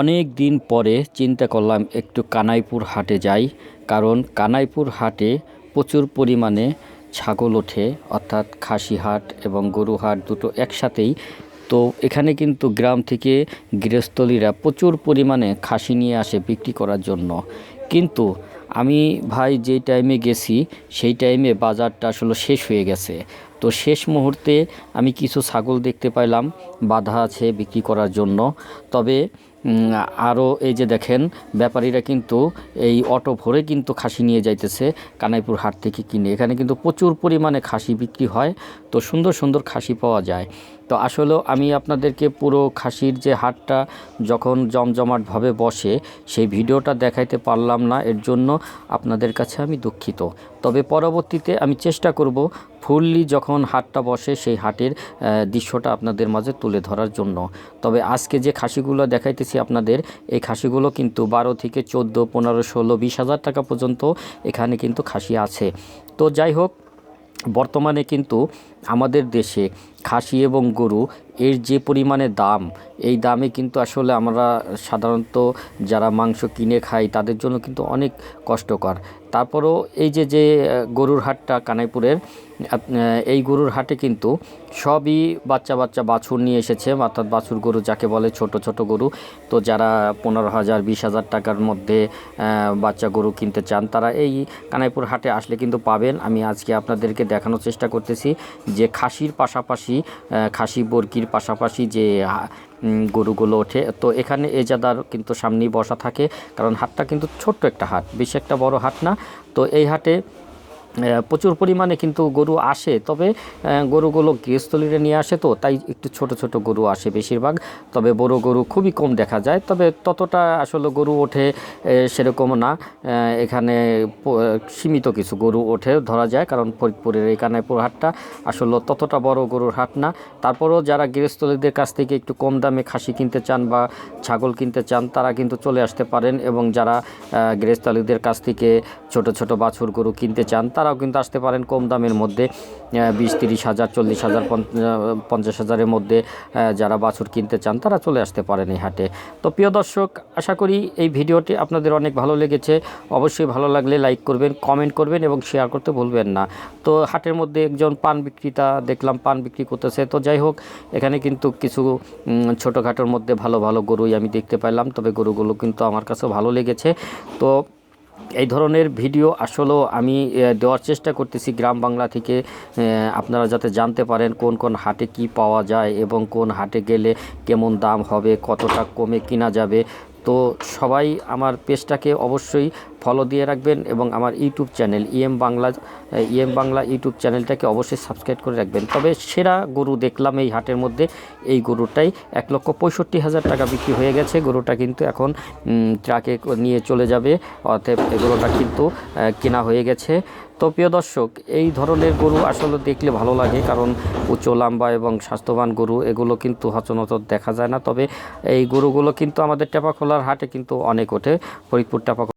অনেক দিন পরে চিন্তা করলাম একটু কানাইপুর হাটে যাই, কারণ কানাইপুর হাটে প্রচুর পরিমাণে ছাগল ওঠে, অর্থাৎ খাসি হাট এবং গরু হাট দুটো একসাথেই। তো এখানে কিন্তু গ্রাম থেকে গৃহস্থলীরা প্রচুর পরিমাণে খাসি নিয়ে আসে বিক্রি করার জন্য। কিন্তু আমি ভাই যেই টাইমে গেছি, সেই টাইমে বাজারটা আসলে শেষ হয়ে গেছে। তো শেষ মুহূর্তে আমি কিছু ছাগল দেখতে পাইলাম, বাধা আছে বিক্রি করার জন্য। তবে আরও এই যে দেখেন, ব্যাপারীরা কিন্তু এই অটো ভরে কিন্তু খাসি নিয়ে যাইতেছে কানাইপুর হাট থেকে কিনে। এখানে কিন্তু প্রচুর পরিমাণে খাসি বিক্রি হয়, তো সুন্দর সুন্দর খাসি পাওয়া যায়। তো আসলেও আমি আপনাদেরকে পুরো খাসির যে হাটটা যখন জমজমাটভাবে বসে, সেই ভিডিওটা দেখাইতে পারলাম না, এর জন্য আপনাদের কাছে আমি দুঃখিত। তবে পরবর্তীতে আমি চেষ্টা করব ফুললি যখন হাটটা বসে, সেই হাটের দৃশ্যটা আপনাদের মাঝে তুলে ধরার জন্য। তবে আজকে যে খাসিগুলো দেখাইতেছি আপনাদের। এই খাসিগুলো কিন্তু বারো থেকে চোদ্দ, পনেরো, ষোলো, বিশ হাজার টাকা পর্যন্ত এখানে কিন্তু খাসি আছে। তো যাই হোক, বর্তমানে কিন্তু আমাদের দেশে খাসি এবং গরু এর যে পরিমাণে দাম, এই দামে কিন্তু আসলে আমরা সাধারণত যারা মাংস কিনে খাই, তাদের জন্য কিন্তু অনেক কষ্টকর। তারপরেও এই যে যে, গরুর হাটটা কানাইপুরের এই গরুর হাটে কিন্তু সবই বাচ্চা বাচ্চা বাছুর নিয়ে এসেছে। অর্থাৎ বাছুর গরু যাকে বলে ছোট ছোট গরু। তো যারা পনেরো হাজার, বিশ হাজার টাকার মধ্যে বাচ্চা গরু কিনতে চান, তারা এই কানাইপুর হাটে আসলে কিন্তু পাবেন। আমি আজকে আপনাদেরকে দেখানোর চেষ্টা করতেছি যে খাসির পাশাপাশি খাসি, বরকির পাশাপাশি যে গরুগুলো ওঠে। তো এখানে এজাদার কিন্তু সামনেই বসা থাকে। কারণ হাটটা কিন্তু ছোট্ট একটা হাট, বেশি একটা বড় হাট না। তো এই হাটে প্রচুর পরিমাণে কিন্তু গরু আসে। তবে গরুগুলো গৃহস্থলীরা নিয়ে আসে তো, তাই একটু ছোট ছোট গরু আসে বেশিরভাগ। তবে বড় গরু খুবই কম দেখা যায়। তবে ততটা আসলে গরু ওঠে সেরকম না। এখানে সীমিত কিছু গরু ওঠে, ধরা যায়। কারণ ফরিদপুরের এই কানাইপুর হাটটা আসলে ততটা বড় গরুর হাট না। তারপরেও যারা গৃহস্থলীদের কাছ থেকে একটু কম দামে খাসি কিনতে চান বা ছাগল কিনতে চান, তারা কিন্তু চলে আসতে পারেন। এবং যারা গৃহস্থলীদের কাছ থেকে ছোট ছোট বাছুর গরু কিনতে চান তারাও কিন্তু আসতে পারেন কম দামের মধ্যে বিশ, তিরিশ হাজার, চল্লিশ হাজার পঞ্চ- পঞ্চাশ হাজারের মধ্যে যারা বাছুর কিনতে চান তারা চলে আসতে পারেন এই হাটে। তো প্রিয় দর্শক, আশা করি এই ভিডিওটি আপনাদের অনেক ভালো লেগেছে। অবশ্যই ভালো লাগলে লাইক করবেন, কমেন্ট করবেন এবং শেয়ার করতে ভুলবেন না। তো হাটের মধ্যে একজন পান বিক্রেতা দেখলাম পান বিক্রি করতেছে। তো যাই হোক, এখানে কিন্তু কিছু ছোটোখাটোর মধ্যে ভালো ভালো গরুই আমি দেখতে পাইলাম। তবে গরুগুলো কিন্তু আমার কাছে ভালো লেগেছে। তো এই ধরনের ভিডিও আসলেও আমি দেওয়ার চেষ্টা করতেছি গ্রাম বাংলা থেকে আপনারা যাতে জানতে পারেন কোন কোন হাটে কি পাওয়া যায় এবং কোন হাটে গেলে কেমন দাম হবে, কতটা কমে কিনা যাবে। তো সবাই আমার পেজটাকে অবশ্যই ফলো দিয়ে রাখবেন এবং আমার YouTube channel EM Bangla EM Bangla YouTube চ্যানেলটাকে অবশ্যই সাবস্ক্রাইব করে রাখবেন। তবে সেরা গরু দেখলাম এই হাটের মধ্যে, এই গরুটাই এক লক্ষ পঁয়ষট্টি হাজার টাকা বিক্রি হয়ে গেছে। গরুটা কিন্তু এখন ট্রাকে নিয়ে চলে যাবে, অতএব গরুটা কিন্তু কেনা হয়ে গেছে। তো প্রিয় দর্শক, এই ধরনের গরু আসলে দেখলে ভালো লাগে, কারণ উচ্চ লম্বা এবং স্বাস্থ্যবান গরু, এগুলো কিন্তু সচরাচর দেখা যায় না। তবে এই গরুগুলো কিন্তু আমাদের টেপাখোলার হাটে কিন্তু অনেক ওঠে, ফরিদপুর টেপাখোলা